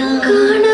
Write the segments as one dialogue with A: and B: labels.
A: காண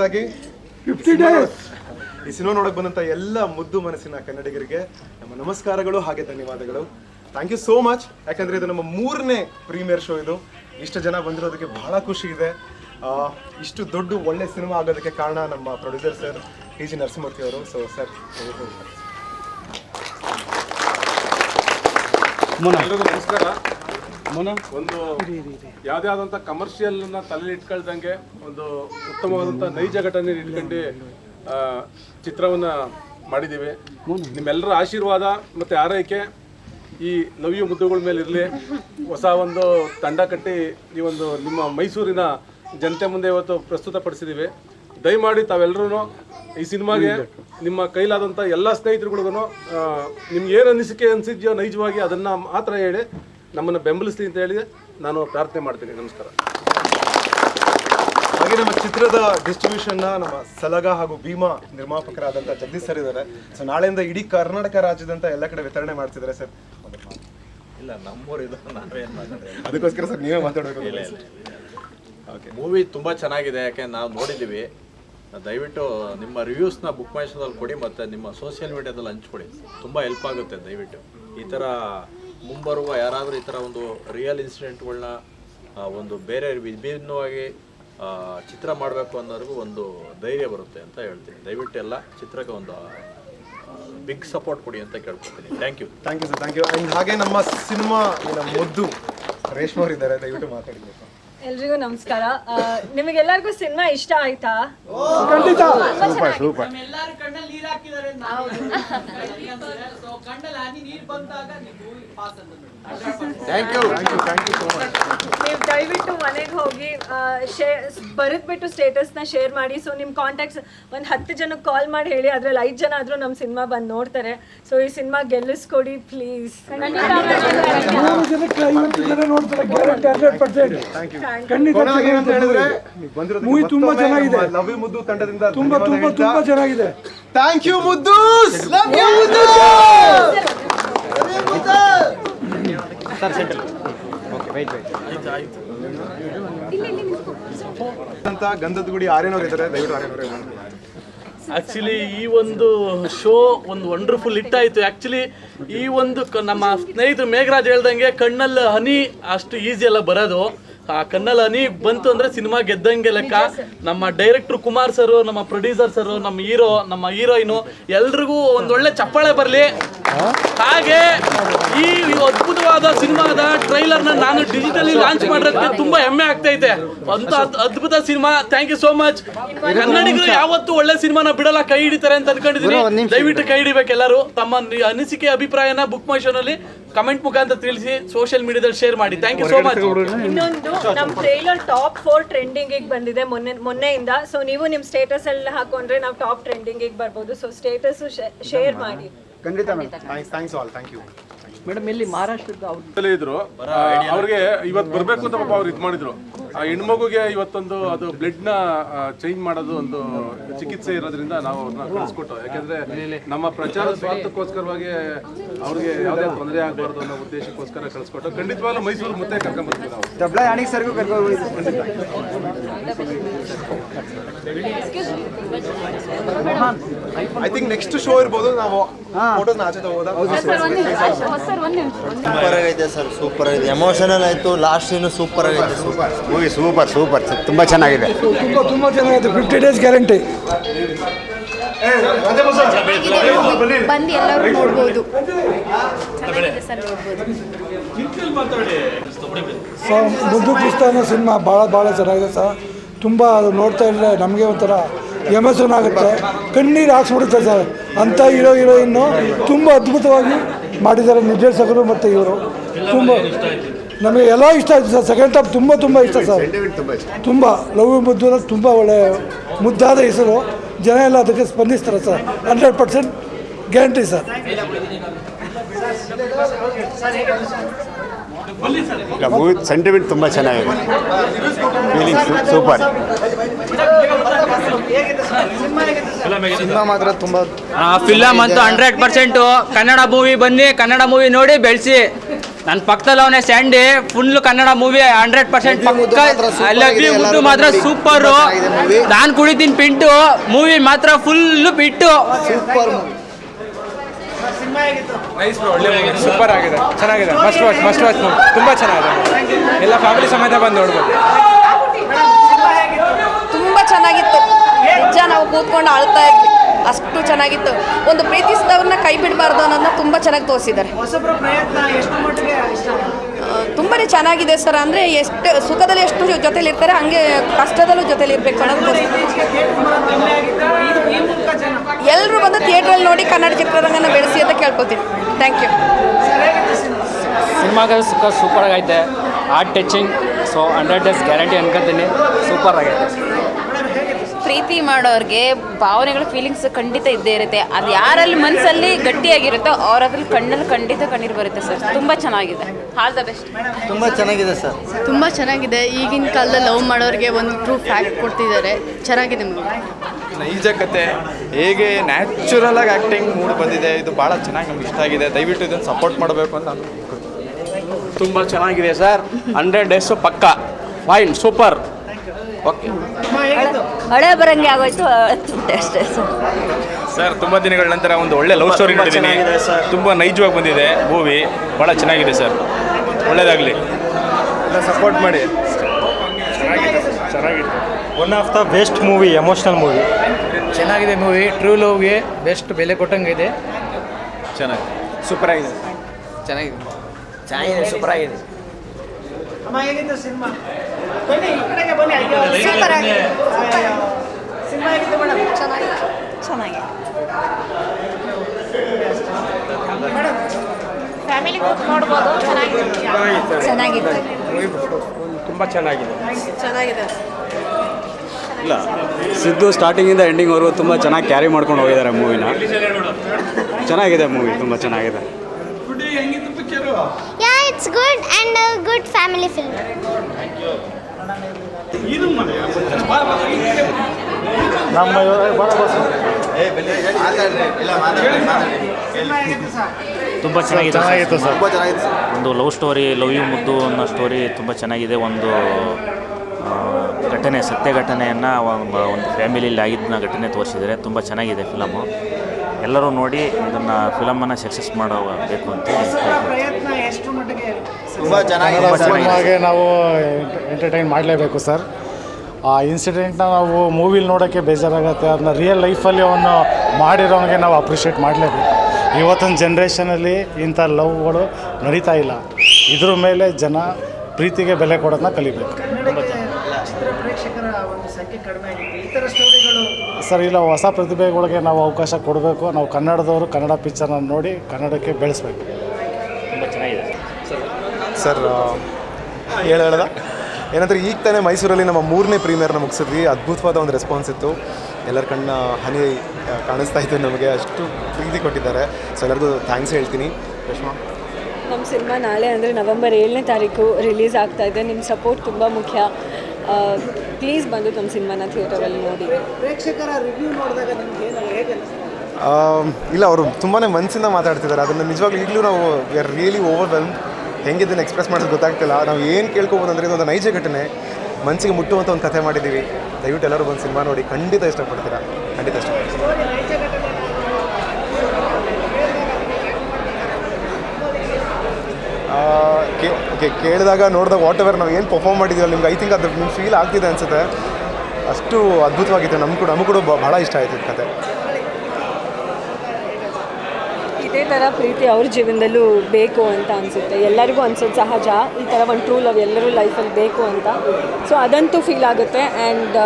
A: ಮೊದಲನೇದಾಗಿ
B: fifty days
A: ಈ ಸಿನಿಮಾ ನೋಡಕ್ ಬಂದಂತ ಎಲ್ಲ ಮುದ್ದು ಮನಸ್ಸಿನ ಕನ್ನಡಿಗರಿಗೆ ನಮ್ಮ ನಮಸ್ಕಾರಗಳು ಹಾಗೆ ಧನ್ಯವಾದಗಳು. ಥ್ಯಾಂಕ್ ಯು ಸೋ ಮಚ್ ಯಾಕಂದ್ರೆ ಇದು ನಮ್ಮ ಮೂರನೇ ಪ್ರೀಮಿಯರ್ ಶೋ ಇದು. ಇಷ್ಟು ಜನ ಬಂದಿರೋದಕ್ಕೆ ಬಹಳ ಖುಷಿ ಇದೆ. ಆ, ಇಷ್ಟು ದೊಡ್ಡ ಒಳ್ಳೆ ಸಿನಿಮಾ ಆಗೋದಕ್ಕೆ ಕಾರಣ ನಮ್ಮ producer sir T G Narasimhamurthy ಅವರು. ಸೊ ಸರ್
C: ಎಲ್ರಿಗೂ ನಮಸ್ಕಾರ. ಒಂದು ಯಾವುದೇ ಆದಂಥ ಕಮರ್ಷಿಯಲ್ ತಲೆ ಇಟ್ಕೊಳ್ದಂಗೆ ಒಂದು ಉತ್ತಮವಾದಂಥ ನೈಜ ಘಟನೆ ಇಟ್ಕೊಂಡು ಚಿತ್ರವನ್ನ ಮಾಡಿದ್ದೀವಿ. ನಿಮ್ಮೆಲ್ಲರ ಆಶೀರ್ವಾದ ಮತ್ತು ಆರೈಕೆ ಈ ನವ್ಯ ಮುದ್ದುಗಳ ಮೇಲೆ ಇರಲಿ. ಹೊಸ ಒಂದು ತಂಡ ಕಟ್ಟಿ ಈ ಒಂದು ನಿಮ್ಮ ಮೈಸೂರಿನ ಜನತೆ ಮುಂದೆ ಇವತ್ತು ಪ್ರಸ್ತುತಪಡಿಸಿದ್ದೀವಿ. ದಯಮಾಡಿ ತಾವೆಲ್ಲರೂ ಈ ಸಿನಿಮಾಗೆ ನಿಮ್ಮ ಕೈಲಾದಂಥ ಎಲ್ಲ ಸ್ನೇಹಿತರುಗಳಿಗೂ ನಿಮ್ಗೆ ಏನು ಅನಿಸಿಕೆ ಅನಿಸಿದ್ಯೋ ನೈಜವಾಗಿ ಅದನ್ನು ಮಾತ್ರ ಹೇಳಿ. ನಮ್ಮನ್ನು ಬೆಂಬಲಿಸಲಿ ಅಂತ ಹೇಳಿ ನಾನು ಪ್ರಾರ್ಥನೆ ಮಾಡ್ತೀನಿ. ನಮಸ್ಕಾರ.
A: ಹಾಗೆ ನಮ್ಮ ಚಿತ್ರದ ಡಿಸ್ಟ್ರಿಬ್ಯೂಷನ್ನ ನಮ್ಮ ಸಲಗ ಹಾಗೂ ಭೀಮಾ ನಿರ್ಮಾಪಕರಾದಂಥ ಜಗದೀಶ್ ಸರ್ ಇದ್ದಾರೆ. ಸೊ ನಾಳೆಯಿಂದ ಇಡೀ ಕರ್ನಾಟಕ ರಾಜ್ಯದಂತ ಎಲ್ಲ ಕಡೆ ವಿತರಣೆ ಮಾಡ್ತಿದ್ದಾರೆ ಸರ್
D: ಇಲ್ಲ ನಮ್ಮೂರು ಇದು ನಾವೇನು ಮಾತಾಡೋದು
A: ಅದಕ್ಕೋಸ್ಕರ ಸರ್ ನೀವೇ ಮಾತಾಡಬೇಕು.
D: ಮೂವಿ ತುಂಬ ಚೆನ್ನಾಗಿದೆ ಯಾಕೆ ನಾವು ನೋಡಿದ್ದೀವಿ ದಯವಿಟ್ಟು ನಿಮ್ಮ ರಿವ್ಯೂಸ್ನ ಬುಕ್ ಮೈ ಶೋದಲ್ಲಿ ಕೊಡಿ ಮತ್ತು ನಿಮ್ಮ ಸೋಷಿಯಲ್ ಮೀಡಿಯಾದಲ್ಲಿ ಹಂಚ್ಕೊಡಿ. ತುಂಬ ಹೆಲ್ಪ್ ಆಗುತ್ತೆ ದಯವಿಟ್ಟು. ಈ ಥರ ಮುಂಬರುವ ಯಾರಾದರೂ ಈ ಥರ ಒಂದು ರಿಯಲ್ ಇನ್ಸಿಡೆಂಟ್ಗಳನ್ನ ಒಂದು ಬೇರೆ ವಿಭಿನ್ನವಾಗಿ ಚಿತ್ರ ಮಾಡಬೇಕು ಅನ್ನೋರಿಗೂ ಒಂದು ಧೈರ್ಯ ಬರುತ್ತೆ ಅಂತ ಹೇಳ್ತೀನಿ. ದಯವಿಟ್ಟು ಎಲ್ಲ ಚಿತ್ರಕ್ಕೆ ಒಂದು ಬಿಗ್ ಸಪೋರ್ಟ್ ಕೊಡಿ ಅಂತ ಕೇಳ್ಕೊತೀನಿ. Thank you
A: thank you sir thank you ಹಾಗೆ ನಮ್ಮ ಸಿನಿಮಾ ಮುದ್ದು ರೇಷ್ಮಾ ಅವ್ರು ಇದ್ದಾರೆ, ದಯವಿಟ್ಟು ಮಾತಾಡಬೇಕು.
E: ಎಲ್ರಿಗೂ ನಮಸ್ಕಾರ. ನಿಮಗೆಲ್ಲರಿಗೂ ಸಿನಿಮಾ ಇಷ್ಟ ಆಯ್ತಾ?
B: ಖಂಡಿತ.
F: ನಮ್ಮೆಲ್ಲರ ಕಣ್ಣಲ್ಲಿ ನೀರ್ ಹಾಕಿದ್ದಾರೆ ಸೊ ಕಣ್ಣಲ್ಲಿ ಹನಿ ನೀರ್ ಬಂದಾಗ ನೀವು ಪಾಸ್ ಅಂತ.
A: Thank you thank you thank you so much
E: ನೀವು ದಯವಿಟ್ಟು ಮನೆಗೆ ಹೋಗಿ ಶೇರ್ ಬರೆದ್ಬಿಟ್ಟು ಸ್ಟೇಟಸ್ನ ಶೇರ್ ಮಾಡಿ. ಸೊ ನಿಮ್ಮ ಕಾಂಟ್ಯಾಕ್ಟ್ಸ್ ಒಂದು ಹತ್ತು ಜನಕ್ಕೆ ಕಾಲ್ ಮಾಡಿ ಹೇಳಿ ಅದರಲ್ಲಿ ಐದು ಜನ ಆದರೂ ನಮ್ಮ ಸಿನಿಮಾ ಬಂದು ನೋಡ್ತಾರೆ. ಸೊ ಈ ಸಿನಿಮಾ ಗೆಲ್ಲಿಸ್ಕೊಡಿ ಪ್ಲೀಸ್
B: ಮೂರು ಜನಕ್ಕೆ ಐವತ್ತು ಜನ ನೋಡ್ತಾರೆ ಗ್ಯಾರಂಟಿ ಹಂಡ್ರೆಡ್ ಪರ್ಸೆಂಟ್ ಖಂಡಿತ
A: ಹೇಳಿದ್ರೆ
B: ಮೂವಿ ತುಂಬಾ ಚೆನ್ನಾಗಿದೆ.
A: ಲವ್ ಮುದ್ದು ತಂಡದಿಂದ
B: ತುಂಬಾ ತುಂಬಾ ತುಂಬಾ ಚೆನ್ನಾಗಿದೆ.
A: ಥ್ಯಾಂಕ್ ಯು ಮುದ್ದು ಲವ್ ಯು ಮುದ್ದು ಅಂತ ಗಂಧದ ಗುಡಿ ಆರ್ಯನವ್ರು ಇದ್ದಾರೆ ದಯವಿಟ್ಟು ಆರ್ಯನವ್ರೆ
G: ಆಕ್ಚುಲಿ ಈ ಒಂದು ಶೋ ಒಂದು ವಂಡರ್ಫುಲ್ ಹಿಟ್ ಆಯಿತು. ಆ್ಯಕ್ಚುಲಿ ಈ ಒಂದು ಕ- ನಮ್ಮ ಸ್ನೇಹಿತರು ಮೇಘರಾಜ್ ಹೇಳ್ದಂಗೆ ಕಣ್ಣಲ್ಲಿ ಹನಿ ಅಷ್ಟು ಈಸಿ ಅಲ್ಲ ಬರೋದು. ಆ ಕಣ್ಣಲ್ಲಿ ಅನಿ ಬಂತು ಅಂದ್ರೆ ಸಿನಿಮಾ ಗೆದ್ದಂಗೆ ಲೆಕ್ಕ. ನಮ್ಮ ಡೈರೆಕ್ಟರ್ ಕುಮಾರ್ ಸರ್ ನಮ್ಮ ಪ್ರೊಡ್ಯೂಸರ್ ಸರ್ ನಮ್ಮ ಹೀರೋ ನಮ್ಮ ಹೀರೋಯಿನ್ ಎಲ್ರಿಗೂ ಒಂದೊಳ್ಳೆ ಚಪ್ಪಾಳೆ ಬರಲಿ. ಹಾಗೆ ಈ ಅದ್ಭುತವಾದ ಸಿನಿಮಾದ ಟ್ರೈಲರ್ ನಾನು ಡಿಜಿಟಲಿ ಲಾಂಚ್ ಮಾಡೋದಕ್ಕೆ ತುಂಬಾ ಹೆಮ್ಮೆ ಆಗ್ತೈತೆ. ಅಂತ ಅದ್ಭುತ cinema. Thank you so much ಕನ್ನಡಿಗರು ಯಾವತ್ತೂ ಒಳ್ಳೆ ಸಿನಿಮಾನ ಬಿಡಲ್ಲ ಕೈ ಹಿಡಿತಾರೆ ಅಂತ ಅನ್ಕೊಂಡಿದೀನಿ. ದಯವಿಟ್ಟು ಕೈ ಹಿಡಿಬೇಕು ಎಲ್ಲರೂ. ತಮ್ಮ ಅನಿಸಿಕೆ ಅಭಿಪ್ರಾಯನ ಬುಕ್ ಮೈ ಶೋನಲ್ಲಿ ಕಮೆಂಟ್ ಮುಖಾಂತರ ತಿಳಿಸಿ ಸೋಷಿಯಲ್ ಮೀಡಿಯಾದಲ್ಲಿ ಶೇರ್ ಮಾಡಿ. ಥ್ಯಾಂಕ್ ಯು ಸೋ ಮಚ್
E: ಇನ್ನೊಂದು ನಮ್ಮ ಟ್ರೈಲರ್ ಟಾಪ್ ಫೋರ್ ಟ್ರೆಂಡಿಂಗ್ ಬಂದಿದೆ ಮೊನ್ನೆ ಮೊನ್ನೆಯಿಂದ. ಸೊ ನೀವು ನಿಮ್ಮ ಸ್ಟೇಟಸ್ ಎಲ್ಲ ಹಾಕೊಂಡ್ರೆ ನಾವು ಟಾಪ್ ಟ್ರೆಂಡಿಂಗ್ ಬರ್ಬೋದು. ಸೊ ಸ್ಟೇಟಸ್ ಶೇರ್ ಮಾಡಿ.
A: Thanks thanks all thank you
C: ಅಲ್ಲೇ ಇದ್ರು. ಆ, ಅವ್ರಿಗೆ ಇವತ್ತು ಬರಬೇಕು ಅಂತ ಪಾಪ ಅವ್ರು ಇದು ಮಾಡಿದ್ರು. ಆ ಹೆಣ್ಮಗುಗೆ ಇವತ್ತೊಂದು ಅದು ಬ್ಲಡ್ನ ಚೇಂಜ್ ಮಾಡೋದು ಒಂದು ಚಿಕಿತ್ಸೆ ಇರೋದ್ರಿಂದ ನಾವು ಅವ್ರನ್ನ ಕಳಿಸ್ಕೊಟ್ಟು ಯಾಕಂದ್ರೆ ನಮ್ಮ ಪ್ರಚಾರ ಸ್ವಾರ್ಥಕ್ಕೋಸ್ಕರವಾಗಿ ಅವ್ರಿಗೆ ಯಾವುದೇ ತೊಂದರೆ ಆಗಬಾರ್ದು ಅನ್ನೋ ಉದ್ದೇಶಕ್ಕೋಸ್ಕರ ಕಳಿಸ್ಕೊಟ್ಟು ಖಂಡಿತವಾಗ್ಲೂ ಮೈಸೂರು ಮತ್ತೆ ಕರ್ಕೊಂಡ್ಬರ್ತೀವಿ ನಾವು.
A: ಐ ಥಿಂಕ್ ನೆಕ್ಸ್ಟ್ ಶೋ ಇರ್ಬೋದು ನಾವು ಫೋಟೋಸ್ನ ಆಚೆ ತಗೋದಾ
H: ಸೂಪರ್ ಆಗೈತೆ ಸರ್ ಸೂಪರ್ ಆಗಿದೆ ಎಮೋಷನಲ್ ಆಯ್ತು ಲಾಸ್ಟ್ ಏನು ಸೂಪರ್ ಆಗೈತೆ ಸೂಪರ್
I: ಮೂವಿ ಸೂಪರ್ ಸೂಪರ್ ತುಂಬಾ ಚೆನ್ನಾಗಿದೆ.
B: ತುಂಬಾ ತುಂಬಾ ಚೆನ್ನಾಗಿದೆ ಫಿಫ್ಟಿ ಡೇಸ್ ಗ್ಯಾರಂಟಿ
J: ಬಂದು ಎಲ್ಲರೂ ನೋಡ್ಬೋದು.
B: ಸೊ ಮುದ್ದು ಪುಸ್ತಕ ಸಿನಿಮಾ ಭಾಳ ಭಾಳ ಚೆನ್ನಾಗಿದೆ ಸರ್. ತುಂಬ ಅದು ನೋಡ್ತಾ ಇದ್ರೆ ನಮಗೆ ಒಂಥರ ಎಮೋಷನ್ ಆಗುತ್ತೆ. ಕಣ್ಣೀರು ಹಾಕ್ಸ್ಬಿಡುತ್ತೆ ಸರ್. ಅಂಥ ಹೀರೋ ಹೀರೋಯಿನ್ನು ತುಂಬ ಅದ್ಭುತವಾಗಿ ಮಾಡಿದ್ದಾರೆ ನಿರ್ದೇಶಕರು ಮತ್ತು ಇವರು. ತುಂಬ ನಮಗೆ ಎಲ್ಲ ಇಷ್ಟ ಆಯಿತು ಸರ್. ಸೆಕೆಂಡ್ ಟಾಪ್ ತುಂಬ ತುಂಬ ಇಷ್ಟ ಸರ್.
I: ತುಂಬ
B: ತುಂಬ ಲವ್ ಮುದ್ದು ಅನ್ನೋದು ತುಂಬ ಒಳ್ಳೆ ಮುದ್ದಾದ ಹೆಸರು. ಜನ ಎಲ್ಲ ಅದಕ್ಕೆ ಸ್ಪಂದಿಸ್ತಾರೆ sir. Hundred percent guarantee sir.
I: ಇಲ್ಲ ಮೂವಿ ಸೆಂಟಿಮೆಂಟ್ ತುಂಬ ಚೆನ್ನಾಗಿದೆ. ಫೀಲಿಂಗ್ ಸೂಪರ್
H: ಸಿನಿಮಾ ಮಾತ್ರ ತುಂಬ
F: ಫಿಲಮ್ ಅಂತೂ ಹಂಡ್ರೆಡ್ ಪರ್ಸೆಂಟು ಕನ್ನಡ ಮೂವಿ ಬನ್ನಿ ಕನ್ನಡ ಮೂವಿ ನೋಡಿ ಬೆಳೆಸಿ.
K: ನನ್ನ ಪಕ್ಕದಲ್ಲಿ ಅವನೇ Sandy full Kannada movie hundred percent ಪಕ್ಕ ಐ ಲವ್ ಯು ಮುದ್ದು ಮಾತ್ರ ಸೂಪರ್ ನಾನು ಕುಡಿತೀನಿ ಪಿಂಟು ಮೂವಿ ಮಾತ್ರ ಫುಲ್ಲು ಪಿಟ್ಟು.
L: ಸೂಪರ್ ಆಗಿದೆ. ಚೆನ್ನಾಗಿದೆ. ಮಸ್ಟ್ ವಾಚ್ ಮಸ್ಟ್ ವಾಚ್ ತುಂಬ ಚೆನ್ನಾಗಿದೆ. ಎಲ್ಲ ಫ್ಯಾಮಿಲಿ ಸಮೇತ ಬಂದು ನೋಡ್ಬೋದು.
M: ತುಂಬ ಚೆನ್ನಾಗಿತ್ತು. ನಿಜ ನಾವು ಕೂತ್ಕೊಂಡು ಅಳ್ತಾ ಇದ್ವಿ. ಅಷ್ಟು ಚೆನ್ನಾಗಿತ್ತು. ಒಂದು ಪ್ರೀತಿಸಿದವ್ರನ್ನ ಕೈ ಬಿಡಬಾರ್ದು ಅನ್ನೋದನ್ನ ತುಂಬ ಚೆನ್ನಾಗಿ ತೋರಿಸಿದ್ದಾರೆ.
F: ಪ್ರಯತ್ನ ಎಷ್ಟು ಮಟ್ಟಿಗೆ ಇಷ್ಟ?
M: ತುಂಬಾ ಚೆನ್ನಾಗಿದೆ ಸರ್. ಅಂದರೆ ಎಷ್ಟು ಸುಖದಲ್ಲಿ ಎಷ್ಟು ಜೊತೆಲಿ ಇರ್ತಾರೆ ಹಂಗೆ ಕಷ್ಟದಲ್ಲೂ ಜೊತೆಲಿ ಇರಬೇಕು ಅನ್ನೋದು ಎಲ್ಲರೂ ಬಂದು ಥಿಯೇಟ್ರಲ್ಲಿ ನೋಡಿ ಕನ್ನಡ ಚಿತ್ರರಂಗನ ಬೆಳೆಸಿ ಅಂತ ಕೇಳ್ಕೊತೀನಿ ಥ್ಯಾಂಕ್ ಯು
K: ಸಿನಿಮಾಗ ಸುಖ ಸೂಪರ್ ಆಗೈತೆ heart touching so hundred days guarantee ಅನ್ಕೋತೀನಿ. ಸೂಪರ್ ಆಗೈತೆ
J: ಪ್ರೀತಿ ಮಾಡೋರಿಗೆ ಭಾವನೆಗಳ ಫೀಲಿಂಗ್ಸ್ ಖಂಡಿತ ಇದ್ದೇ ಇರುತ್ತೆ. ಅದು ಯಾರಲ್ಲಿ ಮನಸ್ಸಲ್ಲಿ ಗಟ್ಟಿಯಾಗಿರುತ್ತೋ ಅವರದ್ರಲ್ಲಿ ಕಣ್ಣಲ್ಲಿ ಖಂಡಿತ ಕಣ್ಣೀರು ಬರುತ್ತೆ ಸರ್. ತುಂಬ ಚೆನ್ನಾಗಿದೆ. All the best.
H: ತುಂಬ ಚೆನ್ನಾಗಿದೆ ಸರ್.
J: ತುಂಬ ಚೆನ್ನಾಗಿದೆ. ಈಗಿನ ಕಾಲದಲ್ಲಿ ಲವ್ ಮಾಡೋರಿಗೆ ಒಂದು ಟ್ರೂ ಫ್ಯಾಕ್ಟ್ ಕೊಡ್ತಿದ್ದಾರೆ. ಚೆನ್ನಾಗಿದೆ ಮೂವಿ
L: ನೈಜ ಕತೆ. ಹೇಗೆ ನ್ಯಾಚುರಲ್ ಆಗಿ ಆಕ್ಟಿಂಗ್ ಮೂಡ್ ಬಂದಿದೆ. ಇದು ಭಾಳ ಚೆನ್ನಾಗಿ ನಮ್ಗೆ ಇಷ್ಟ ಆಗಿದೆ. ದಯವಿಟ್ಟು ಇದನ್ನು ಸಪೋರ್ಟ್ ಮಾಡಬೇಕು ಅಂತ ನಾನು
G: ತುಂಬ ಚೆನ್ನಾಗಿದೆ ಸರ್. ಹಂಡ್ರೆಡ್ ಡೇಸು ಪಕ್ಕ. ಫೈನ್ ಸೂಪರ್ ಓಕೆ
E: ಹಳೆ ಬರಂಗೆ ಆಗೋಯ್ತು ಅಷ್ಟೇ ಸರ್
L: ಸರ್ ತುಂಬ ದಿನಗಳ ನಂತರ ಒಂದು ಒಳ್ಳೆ ಲವ್ ಸ್ಟೋರಿ ನೋಡಿದ್ದೀನಿ. ತುಂಬ ನೈಜವಾಗಿ ಬಂದಿದೆ ಮೂವಿ. ಭಾಳ ಚೆನ್ನಾಗಿದೆ ಸರ್. ಒಳ್ಳೇದಾಗಲಿ.
A: ಸಪೋರ್ಟ್ ಮಾಡಿ.
L: ಚೆನ್ನಾಗಿದೆ
I: one of the best movie emotional movie
K: ಚೆನ್ನಾಗಿದೆ ಮೂವಿ ಟ್ರೂ ಲವ್ಗೆ ಬೆಸ್ಟ್ ಬೆಲೆ ಕೊಟ್ಟಂಗಿದೆ.
D: ಚೆನ್ನಾಗಿ
L: ಸೂಪರ್ ಆಗಿದೆ
K: ಚೆನ್ನಾಗಿದೆ
F: ಚೆನ್ನಾಗಿದೆ ಸೂಪರ್ ಆಗಿದೆ ಸಿನಿಮಾ? ಬನ್ನಿ ಈ ಕಡೆಗೆ ಬನ್ನಿ ಅಯ್ಯೋ
M: ಸೂಪರ್ ಆಗಿದೆ.
F: ಸಿನಿಮಾ ಹೇಗಿದೆ ಮೇಡಮ್
M: ಚೆನ್ನಾಗಿದೆ ಚೆನ್ನಾಗಿದೆ
F: ಮೇಡಮ್
J: ಫ್ಯಾಮಿಲಿ ನೋಡ್ಬೋದು ಚೆನ್ನಾಗಿದೆ
M: ಚೆನ್ನಾಗಿದೆ.
L: ತುಂಬ ಚೆನ್ನಾಗಿದೆ.
M: ಚೆನ್ನಾಗಿದೆ.
I: ಇಲ್ಲ ಸಿದ್ದು ಸ್ಟಾರ್ಟಿಂಗಿಂದ ಎಂಡಿಂಗ್ವರೆಗೂ ತುಂಬ ಚೆನ್ನಾಗಿ ಕ್ಯಾರಿ ಮಾಡ್ಕೊಂಡು ಹೋಗಿದ್ದಾರೆ ಮೂವಿನ. ಚೆನ್ನಾಗಿದೆ ಮೂವಿ ತುಂಬ ಚೆನ್ನಾಗಿದೆ.
J: Yeah it's good and good family film
I: ನಮ್ಮ
K: ತುಂಬ ಚೆನ್ನಾಗಿದೆ
I: ಚೆನ್ನಾಗಿತ್ತು ಸರ್.
K: ಒಂದು ಲವ್ ಸ್ಟೋರಿ ಲವ್ ಯು ಮುದ್ದು ಅನ್ನೋ ಸ್ಟೋರಿ ತುಂಬ ಚೆನ್ನಾಗಿದೆ. ಒಂದು ಘಟನೆ ಸತ್ಯ ಘಟನೆಯನ್ನು ಒಂದು ಫ್ಯಾಮಿಲಿಯಲ್ಲಿ ಆಗಿದ್ದ ಘಟನೆ ತೋರಿಸಿದ್ರೆ ತುಂಬ ಚೆನ್ನಾಗಿದೆ ಫಿಲಮು. ಎಲ್ಲರೂ ನೋಡಿ ಇದನ್ನು ಫಿಲಮನ್ನು ಸಕ್ಸಸ್ ಮಾಡಬೇಕು ಅಂತ.
H: ತುಂಬ
I: ಸಿನಿಮಾಗೆ ನಾವು ಎಂಟರ್ಟೈನ್ ಮಾಡಲೇಬೇಕು ಸರ್. ಆ ಇನ್ಸಿಡೆಂಟ್ನ ನಾವು ಮೂವಿಲಿ ನೋಡೋಕ್ಕೆ ಬೇಜಾರಾಗುತ್ತೆ. ಅದನ್ನ ರಿಯಲ್ ಲೈಫಲ್ಲಿ ಅವನು ಮಾಡಿರೋನಿಗೆ ನಾವು ಅಪ್ರಿಷಿಯೇಟ್ ಮಾಡಲೇಬೇಕು. ಇವತ್ತಿನ ಜನ್ರೇಷನಲ್ಲಿ ಇಂಥ ಲವ್ಗಳು ನಡೀತಾ ಇಲ್ಲ. ಇದ್ರ ಮೇಲೆ ಜನ ಪ್ರೀತಿಗೆ ಬೆಲೆ ಕೊಡೋದನ್ನ ಕಲಿಬೇಕು. ಸರ್ ಇಲ್ಲ ಹೊಸ ಪ್ರತಿಭೆಗಳಿಗೆ ನಾವು ಅವಕಾಶ ಕೊಡಬೇಕು. ನಾವು ಕನ್ನಡದವರು ಕನ್ನಡ ಪಿಕ್ಚರ್ನ ನೋಡಿ ಕನ್ನಡಕ್ಕೆ ಬೆಳೆಸ್ಬೇಕು.
A: ಸರ್ ಹೇಳ ಹೇಳ್ದ? ಏನಂದ್ರೆ ಈಗ ತಾನೇ ಮೈಸೂರಲ್ಲಿ ನಮ್ಮ ಮೂರನೇ ಪ್ರೀಮಿಯರ್ನ ಮುಗಿಸಿದ್ವಿ. ಅದ್ಭುತವಾದ ಒಂದು ರೆಸ್ಪಾನ್ಸ್ ಇತ್ತು. ಎಲ್ಲರ ಕಣ್ಣ ಹನಿ ಕಾಣಿಸ್ತಾ ಇತ್ತು ನಮಗೆ. ಅಷ್ಟು ಪ್ರೀತಿ ಕೊಟ್ಟಿದ್ದಾರೆ. ಸೊ ಎಲ್ಲರಿಗೂ ಥ್ಯಾಂಕ್ಸ್ ಹೇಳ್ತೀನಿ. ರಶ್ಮಾ.
E: ನಮ್ಮ ಸಿನಿಮಾ ನಾಳೆ ಅಂದರೆ ನವೆಂಬರ್ ಏಳನೇ ತಾರೀಕು ರಿಲೀಸ್ ಆಗ್ತಾ ಇದೆ. ನಿಮ್ಮ ಸಪೋರ್ಟ್ ತುಂಬ ಮುಖ್ಯ. ಪ್ಲೀಸ್ ಬಂದು ನಮ್ಮ ಸಿನಿಮಾನ ಥಿಯೇಟರಲ್ಲಿ ನೋಡಿ.
F: ಪ್ರೇಕ್ಷಕರ ರಿವ್ಯೂ ನೋಡಿದಾಗ ನಿಮ್ಗೆ ಹೇಗೆ
A: ಇಲ್ಲ ಅವರು ತುಂಬಾ ಮನಸ್ಸಿಂದ ಮಾತಾಡ್ತಿದ್ದಾರೆ. ಅದನ್ನು ನಿಜವಾಗ್ಲೂ ಈಗಲೂ ನಾವು ವಿ ಆರ್ ರಿಯಲಿ ಓವರ್ವೆಲ್ಮ್ ಹೆಂಗೆ ಎಕ್ಸ್ಪ್ರೆಸ್ ಮಾಡೋದು ಗೊತ್ತಾಗ್ತಿಲ್ಲ. ನಾವು ಏನು ಕೇಳ್ಕೊಬೋದು ಅಂದರೆ ಇದೊಂದು ನೈಜ ಘಟನೆ. ಮನಸ್ಸಿಗೆ ಮುಟ್ಟುವಂಥ ಒಂದು ಕಥೆ ಮಾಡಿದ್ದೀವಿ ದಯವಿಟ್ಟು ಎಲ್ಲರೂ ಬಂದು ಸಿನಿಮಾ ನೋಡಿ. ಖಂಡಿತ ಇಷ್ಟಪಡ್ತೀರಾ? ಖಂಡಿತ ಇಷ್ಟಪಡ್ತೀರಾ ಕೇ- ಕೇಳಿದಾಗ ನೋಡಿದಾಗ ವಾಟ್ ಎವರ್ ನಾವು ಏನು ಪರ್ಫಾರ್ಮ್ ಮಾಡಿದ್ದೀವಲ್ಲ ನಿಮ್ಗೆ ಐ ಥಿಂಕ್ ಅದು ನಿಮ್ಗೆ ಫೀಲ್ ಆಗ್ತಿದೆ ಅನಿಸುತ್ತೆ. ಅಷ್ಟು ಅದ್ಭುತವಾಗಿತ್ತು. ನಮ್ಗೆ ಕೂಡ, ನಮಗೂ ಕೂಡ ಭಾಳ ಇಷ್ಟ ಆಯಿತು ಕತೆ
E: ಇದೇ ಥರ ಪ್ರೀತಿ ಅವ್ರ ಜೀವನದಲ್ಲೂ ಬೇಕು ಅಂತ ಅನಿಸುತ್ತೆ. ಎಲ್ಲರಿಗೂ ಅನ್ಸೋದು ಸಹಜ. ಈ ಥರ ಒಂದು ಟ್ರೂ ಲವ್ ಎಲ್ಲರೂ ಲೈಫಲ್ಲಿ ಬೇಕು ಅಂತ. ಸೊ ಅದಂತೂ ಫೀಲ್ ಆಗುತ್ತೆ ಆ್ಯಂಡ್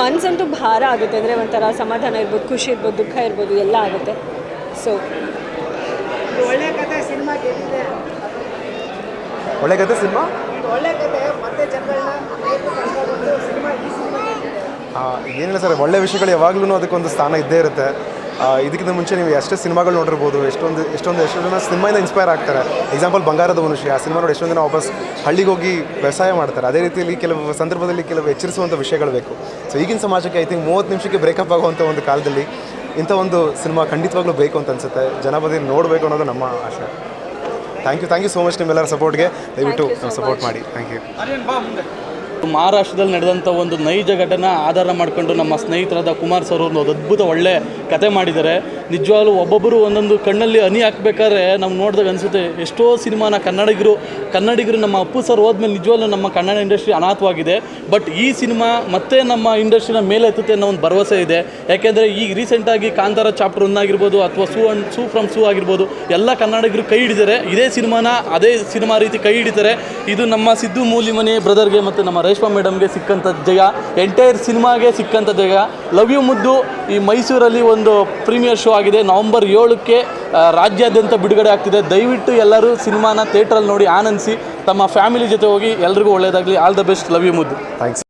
E: ಮನಸ್ಸಂತೂ ಭಾರ ಆಗುತ್ತೆ. ಅಂದರೆ ಒಂಥರ ಸಮಾಧಾನ ಇರ್ಬೋದು ಖುಷಿ ಇರ್ಬೋದು ದುಃಖ ಇರ್ಬೋದು ಎಲ್ಲ ಆಗುತ್ತೆ. ಸೊ
F: ಒಳ್ಳೆ ಕತೆ ಸಿನಿಮಾ ಗೆದ್ದಿದೆ
A: ಒಳ್ಳೆ ಕತೆ ಸಿನಿಮಾ?
F: ಒಳ್ಳೆ ಕತೆ ಮತ್ತೆ ಜನಗಳನ್ನ ಸಿನಿಮಾ
A: ಏನಿಲ್ಲ ಸರ್ ಒಳ್ಳೆ ವಿಷಯಗಳು ಯಾವಾಗಲೂ ಅದಕ್ಕೊಂದು ಸ್ಥಾನ ಇದ್ದೇ ಇರುತ್ತೆ. ಇದಕ್ಕಿಂತ ಮುಂಚೆ ನೀವು ಎಷ್ಟೇ ಸಿನಿಮಾಗಳು ನೋಡಿರ್ಬೋದು ಎಷ್ಟೊಂದು ಎಷ್ಟೊಂದು ಎಷ್ಟೋ ಜನ ಸಿನಿಮಾಯಿಂದ ಇನ್ಸ್ಪೈರ್ ಆಗ್ತಾರೆ. ಎಕ್ಸಾಂಪಲ್ ಬಂಗಾರದ ಮನುಷ್ಯ ಆ ಸಿನಿಮಾ ನೋಡಿ ಎಷ್ಟೊಂದು ಜನ ವಾಪಸ್ ಹಳ್ಳಿಗೆ ಹೋಗಿ ವ್ಯವಸಾಯ ಮಾಡ್ತಾರೆ. ಅದೇ ರೀತಿಯಲ್ಲಿ ಕೆಲವು ಸಂದರ್ಭದಲ್ಲಿ ಕೆಲವು ಎಚ್ಚರಿಸುವಂಥ ವಿಷಯಗಳು ಬೇಕು. ಸೊ ಈಗಿನ ಸಮಾಜಕ್ಕೆ ಐ ಥಿಂಕ್ ಮೂವತ್ತು ನಿಮಿಷಕ್ಕೆ ಬ್ರೇಕಪ್ ಆಗುವಂಥ ಒಂದು ಕಾಲದಲ್ಲಿ ಇಂಥ ಒಂದು ಸಿನಿಮಾ ಖಂಡಿತವಾಗ್ಲೂ ಬೇಕು ಅಂತ ಅನಿಸುತ್ತೆ. ಜನ ಬಂದು ನೋಡಬೇಕು ಅನ್ನೋದು ನಮ್ಮ ಆಶೆ. Thank you thank you so much ನಿಮ್ಮೆಲ್ಲರ ಸಪೋರ್ಟ್ಗೆ ದಯವಿಟ್ಟು ಸಪೋರ್ಟ್ ಮಾಡಿ. ಥ್ಯಾಂಕ್ ಯು
G: ಮಹಾರಾಷ್ಟ್ರದಲ್ಲಿ ನಡೆದಂಥ ಒಂದು ನೈಜ ಘಟನೆ ಆಧಾರ ಮಾಡಿಕೊಂಡು ನಮ್ಮ ಸ್ನೇಹಿತರಾದ ಕುಮಾರ್ ಸರ್ ಒಂದು ಅದ್ಭುತ ಒಳ್ಳೆ ಕತೆ ಮಾಡಿದ್ದಾರೆ. ನಿಜವಾಗ್ಲೂ ಒಬ್ಬೊಬ್ಬರು ಒಂದೊಂದು ಕಣ್ಣಲ್ಲಿ ಹನಿ ಹಾಕ್ಬೇಕಾದ್ರೆ ನಾವು ನೋಡಿದಾಗ ಅನಿಸುತ್ತೆ, ಎಷ್ಟೋ ಸಿನಿಮಾನ ಕನ್ನಡಿಗರು ಕನ್ನಡಿಗರು ನಮ್ಮ ಅಪ್ಪು ಸರ್ ಹೋದ್ಮೇಲೆ ನಿಜವಾಗ್ಲೂ ನಮ್ಮ ಕನ್ನಡ ಇಂಡಸ್ಟ್ರಿ ಅನಾಥವಾಗಿದೆ. ಬಟ್ ಈ ಸಿನಿಮಾ ಮತ್ತೆ ನಮ್ಮ ಇಂಡಸ್ಟ್ರಿನ ಮೇಲೆ ಎತ್ತುತ್ತೆ ಅನ್ನೋ ಒಂದು ಭರವಸೆ ಇದೆ. ಯಾಕೆಂದರೆ ಈಗ ರೀಸೆಂಟಾಗಿ ಕಾಂತಾರ ಚಾಪ್ಟರ್ ಒನ್ ಆಗಿರ್ಬೋದು ಅಥವಾ ಸೂ ಅಂಡ್ ಸೂ ಫ್ರಮ್ ಸೂ ಆಗಿರ್ಬೋದು, ಎಲ್ಲ ಕನ್ನಡಿಗರು ಕೈ ಹಿಡಿದರೆ, ಇದೇ ಸಿನಿಮಾನ ಅದೇ ಸಿನಿಮಾ ರೀತಿ ಕೈ ಹಿಡಿತಾರೆ. ಇದು ನಮ್ಮ ಸಿದ್ದು ಮೂಲಿಮನೆ ಬ್ರದರ್ಗೆ ಮತ್ತು ನಮ್ಮ ರೇಷ್ಮಾ ಮೇಡಮ್ಗೆ ಸಿಕ್ಕಂಥ ಜಯ ಎಂಟೈರ್ ಸಿನಿಮಾಗೆ ಸಿಕ್ಕಂಥ ಜಯ. ಲವ್ ಯು ಮುದ್ದು ಈ ಮೈಸೂರಲ್ಲಿ ಒಂದು ಪ್ರೀಮಿಯರ್ ಶೋ ಆಗಿದೆ. ನವೆಂಬರ್ ಏಳಕ್ಕೆ ರಾಜ್ಯಾದ್ಯಂತ ಬಿಡುಗಡೆ ಆಗ್ತಿದೆ. ದಯವಿಟ್ಟು ಎಲ್ಲರೂ ಸಿನಿಮಾನ ಥಿಯೇಟ್ರಲ್ಲಿ ನೋಡಿ ಆನಂದಿಸಿ. ತಮ್ಮ ಫ್ಯಾಮಿಲಿ ಜೊತೆ ಹೋಗಿ ಎಲ್ರಿಗೂ ಒಳ್ಳೆಯದಾಗಲಿ all the best love you ಮುದ್ದು.
A: ಥ್ಯಾಂಕ್ಸ್